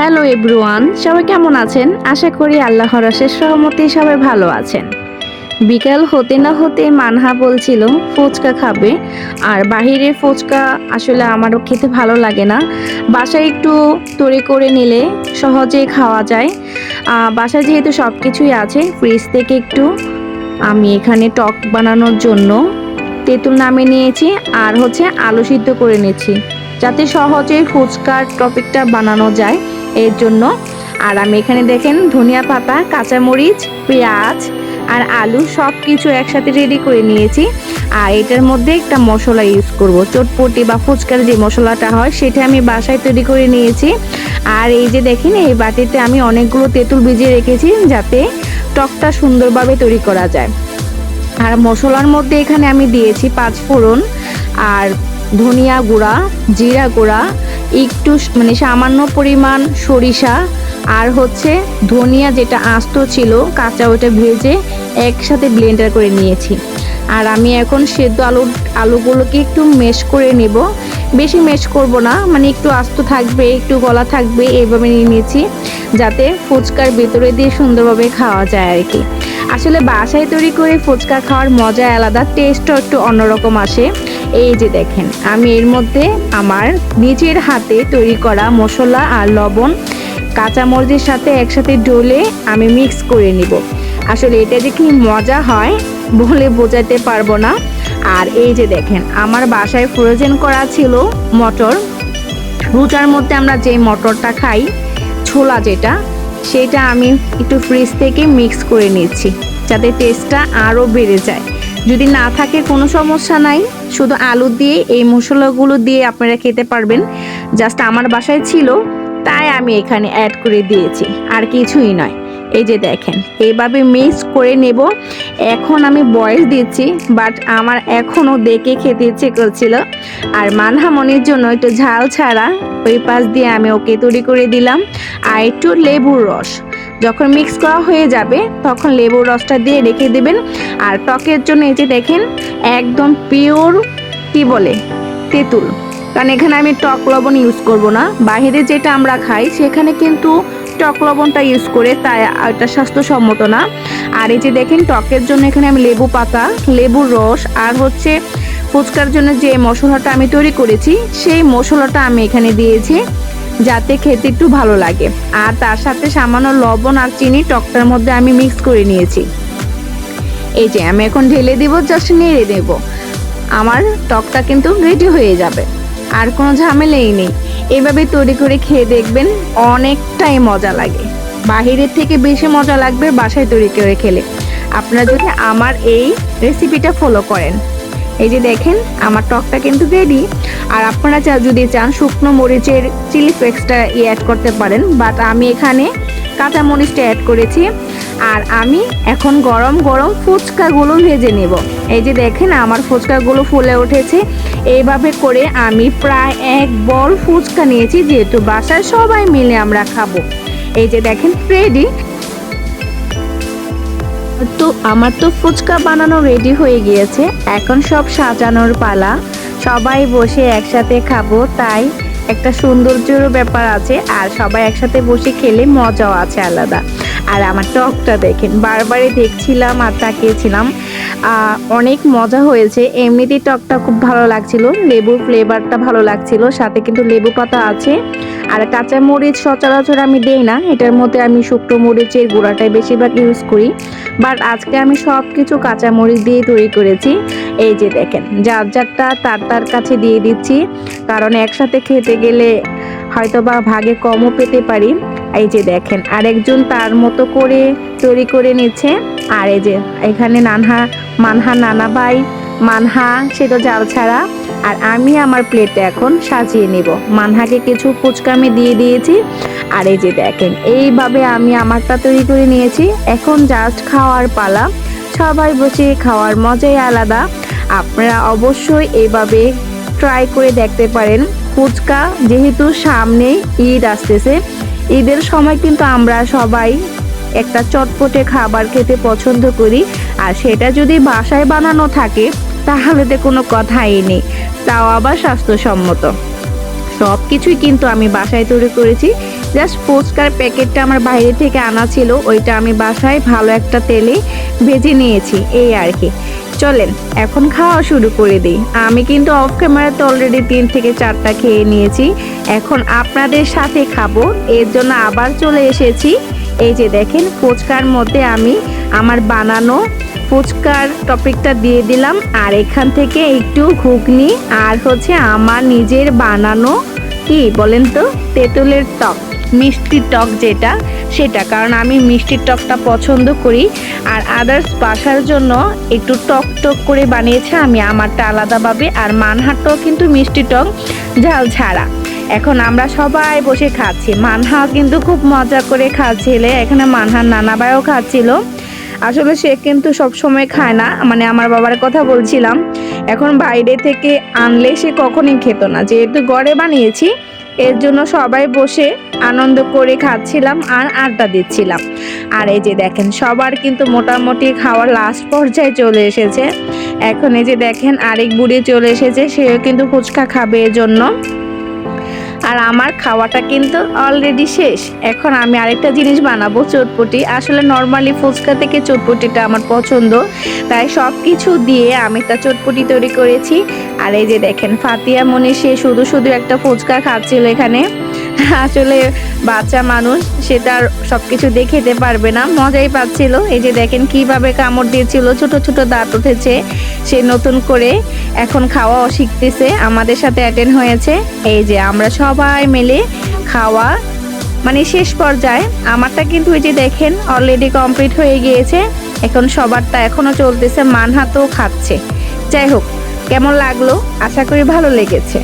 Hello everyone, সবাই কেমন আছেন? আশা করি আল্লাহর অশেষ সহমতে সবাই ভালো আছেন। বিকাল হতে না হতে মানহা বলছিল, ফুচকা খাবে। আর বাহিরের ফুচকা আসলে আমারও খেতে ভালো লাগে না। বাসায় একটু তৈরি করে নিলে সহজেই খাওয়া যায়। বাসায় যেহেতু সব কিছুই আছে ফ্রিজ থেকে একটু আমি এখানে টক বানানোর জন্য তেঁতুল নামে নিয়েছি আর হচ্ছে আলু সিদ্ধ করে নিয়েছি যাতে সহজে ফুচকার টপিকটা বানানো যায়। এর জন্য। আর আমি এখানে দেখেন ধনিয়া পাতা, কাঁচামরিচ, পেঁয়াজ আর আলু সব কিছু একসাথে রেডি করে নিয়েছি। আর এটার মধ্যে একটা মশলা ইউজ করব। চটপটি বা ফুচকার যে মশলাটা হয়, সেটা আমি বাসায় তৈরি করে নিয়েছি। আর এই যে দেখেন, এই বাটিতে আমি অনেকগুলো তেঁতুল ভিজিয়ে রেখেছি যাতে টকটা সুন্দরভাবে তৈরি করা যায়। আর মশলার মধ্যে এখানে আমি দিয়েছি পাঁচ ফোড়ন আর ধনিয়া গুঁড়া, জিরা গুঁড়া, একটু মানে সামান্য পরিমাণ সরিষা আর হচ্ছে ধনিয়া যেটা আস্ত ছিল, কাঁচা ওটা ভেজে একসাথে ব্লেন্ডার করে নিয়েছি। আর আমি এখন সেদ্ধ আলু আলুগুলোকে একটু মেশ করে নেব। বেশি মেশ করব না মানে একটু আস্ত থাকবে, একটু গলা থাকবে, এইভাবে নিয়ে নিয়েছি, যাতে ফুচকার ভেতরে দিয়ে সুন্দরভাবে খাওয়া যায় আর কি। আসলে বাসায় তৈরি করে ফুচকা খাওয়ার মজা আলাদা টেস্টও একটু অন্যরকম আসে। এই যে দেখেন, আমি এর মধ্যে আমার নিজের হাতে তৈরি করা মশলা আর লবণ, কাঁচামরিচের সাথে একসাথে ডলে আমি মিক্স করে নিব। আসলে এটা যে কি মজা হয় বলে বোঝাতে পারব না। আর এই যে দেখেন, আমার বাসায় ফ্রোজেন করা ছিল মটর। রুটার মধ্যে আমরা যে মটরটা খাই, ছোলা যেটা, সেটা আমি একটু ফ্রিজ থেকে মিক্স করে নিচ্ছি, যাতে টেস্টটা আরও বেড়ে যায়। যদি না থাকে কোনো সমস্যা নাই, শুধু আলু দিয়ে, এই মশলাগুলো দিয়ে আপনারা খেতে পারবেন। জাস্ট আমার বাসায় ছিল তাই আমি এখানে অ্যাড করে দিয়েছি। আর কিছুই নয়। এই যে দেখেন, এইভাবে মিক্স করে নেব। এখন আমি বয়স দিচ্ছি বাট আমার এখনও দেখে খেতে ইচ্ছে করছিল। আর মানহামনির জন্য একটু ঝাল ছাড়া ওই পাশ দিয়ে আমি ওকে তৈরি করে দিলাম। আর একটু লেবুর রস। যখন মিক্স করা হয়ে যাবে, তখন লেবুর রসটা দিয়ে রেখে দেবেন। আর টকের জন্য এই যে দেখেন, একদম পিওর কি বলে? তেঁতুল। কারণ এখানে আমি টক লবণ ইউজ করব না। বাইরে যেটা আমরা খাই, সেখানে কিন্তু টক লবণটা ইউজ করে তাই এটা স্বাস্থ্যসম্মত না। আর এই যে দেখেন, টকের জন্য এখানে আমি লেবু পাতা, লেবুর রস, আর হচ্ছে ফুচকার জন্য যে মশলাটা আমি তৈরি করেছি, সেই মশলাটা আমি এখানে দিয়েছি যাতে খেতে একটু ভালো লাগে। আর তার সাথে সামান্য লবণ আর চিনি টকটার মধ্যে আমি মিক্স করে নিয়েছি। এই যে আমি এখন ঢেলে দিব জাস্ট নেড়ে দেব। আমার টকটা কিন্তু রেডি হয়ে যাবে। আর কোনো ঝামেলাই নেই। এভাবে তৈরি করে খেয়ে দেখবেন অনেকটাই মজা লাগে। বাহিরের থেকে বেশি মজা লাগবে বাসায় তৈরি করে খেলে। আপনারা যদি আমার এই রেসিপিটা ফলো করেন। এই যে দেখেন, আমার টকটা কিন্তু রেডি আর আপনারা চা যদি চান শুকনো মরিচের চিলি ফ্লেক্সটা অ্যাড করতে পারেন। বাট আমি এখানে কাঁচা মরিচটা অ্যাড করেছি। আর আমি এখন গরম গরম ফুচকাগুলো ভেজে নেব। এই যে দেখেন আমার ফুচকাগুলো ফুলে উঠেছে। এইভাবে করে আমি প্রায় এক বল ফুচকা নিয়েছি, যেহেতু বাসায় সবাই মিলে আমরা খাব। এই যে দেখেন রেডি তো আমার তো ফুচকা বানানো রেডি হয়ে গিয়েছে। এখন সব সাজানোর পালা। সবাই বসে একসাথে খাব, তাই একটা সৌন্দর্যেরও ব্যাপার আছে আর সবাই একসাথে বসে খেলে মজাও আছে আলাদা। আর আমার টকটা দেখেন, বারবারই দেখছিলাম আর তাকিয়েছিলাম। অনেক মজা হয়েছে, এমনিতেই টকটা খুব ভালো লাগছিল, লেবুর ফ্লেভারটা ভালো লাগছিল, সাথে কিন্তু লেবু পাতা আছে। আর কাঁচা মরিচ সচরাচর আমি দেই না, এটার মধ্যে আমি শুকনো মরিচের গুঁড়াটাই বেশিরভাগ ইউজ করি। বাট আজকে আমি সব কিছু কাঁচা মরিচ দিয়ে তৈরি করেছি। এই যে দেখেন, যার যারটা তার তার কাছে দিয়ে দিচ্ছি। কারণ একসাথে খেতে গেলে হয়তো বা ভাগে কমও পেতে পারি। এই যে দেখেন, আরেকজন তার মতো করে তৈরি করে নিচ্ছে। আর এই যে এখানে নানহা, মানহা নানা ভাই, মানহা সে তো জাল ছাড়া। আর আমি আমার প্লেটে এখন সাজিয়ে নিব। মানহাকে কিছু ফুচকা আমি দিয়ে দিয়েছি। আর এই যে দেখেন, এইভাবে আমি আমারটা তৈরি করে নিয়েছি। এখন জাস্ট খাওয়ার পালা। সবাই বসে খাওয়ার মজাই আলাদা। আপনারা অবশ্যই এভাবে ট্রাই করে দেখতে পারেন। ফুচকা যেহেতু সামনে ঈদ আসতেছে, ঈদের সময় কিন্তু আমরা সবাই একটা চটপটে খাবার খেতে পছন্দ করি। আর সেটা যদি বাসায় বানানো থাকে, তাহলে তো কোনো কথাই নেই। তাও আবার স্বাস্থ্যসম্মত। সব কিছুই কিন্তু আমি বাসায় তৈরি করেছি। জাস্ট ফুচকার প্যাকেটটা আমার বাইরে থেকে আনা ছিল, ওইটা আমি বাসায় ভালো একটা তেলে ভেজে নিয়েছি, এই আর কি। চলেন, এখন খাওয়া শুরু করে দিই। আমি কিন্তু অফ ক্যামেরাতে অলরেডি তিন থেকে চারটা খেয়ে নিয়েছি। এখন আপনাদের সাথে খাব, এর জন্য আবার চলে এসেছি। এই যে দেখেন, ফুচকার মধ্যে আমি আমার বানানো ফুচকার টপিকটা দিয়ে দিলাম, আর এখান থেকে একটু ঘুগনি, আর হচ্ছে আমার নিজের বানানো কি বলেন তো? তেঁতুলের টক। মিষ্টির টক যেটা, সেটা। কারণ আমি মিষ্টির টকটা পছন্দ করি। আর আদার্স বাসার জন্য একটু টক টক করে বানিয়েছে, আমি আমারটা আলাদাভাবে। আর মানহাটটাও কিন্তু মিষ্টি টক, ঝাল ছাড়া। এখন আমরা সবাই বসে খাচ্ছি। মানহা কিন্তু খুব মজা করে খাচ্ছিলে। এখানে মানহার নানাবাইও খাচ্ছিল। আসলে সে কিন্তু সব সময় খায় না। মানে আমার বাবার কথা বলছিলাম। এখন বাইরে থেকে আনলে সে কখনই খেত না। যেহেতু ঘরে বানিয়েছি এর জন্য সবাই বসে আনন্দ করে খাচ্ছিলাম আর আড্ডা দিচ্ছিলাম। আর এই যে দেখেন, সবার কিন্তু মোটামুটি খাওয়ার লাস্ট পর্যায়ে চলে এসেছে। এখন এই যে দেখেন, আরেক বুড়ি চলে এসেছে, সেও কিন্তু ফুচকা খাবে এর জন্য। আর আমার খাওয়াটা কিন্তু অলরেডি শেষ। এখন আমি আরেকটা জিনিস বানাবো, চটপটি। আসলে নর্মালি ফুচকা থেকে চটপটিটা আমার পছন্দ। তাই সব কিছু দিয়ে আমি তা চটপটি তৈরি করেছি। আর এই যে দেখেন, ফাতিয়া মনি সে শুধু শুধু একটা ফুচকা খাচ্ছিল এখানে। আসলে বাচ্চা মানুষ সে তার সব কিছু দিয়ে খেতে পারবে না। মজাই পাচ্ছিল। এই যে দেখেন কীভাবে কামড় দিয়েছিল, ছোট ছোট দাঁত উঠেছে। সে নতুন করে এখন খাওয়াও শিখতেছে। আমাদের সাথে অ্যাটেন্ড হয়েছে। এই যে আমরা সবাই মিলে খাওয়া মানে শেষ পর্যায়ে। আমারটা কিন্তু এই যে দেখেন অলরেডি কমপ্লিট হয়ে গিয়েছে। এখন সবারটা এখনও চলতেছে, মানহাতও খাচ্ছে। যাই হোক, কেমন লাগল? আশা করি ভালো লেগেছে।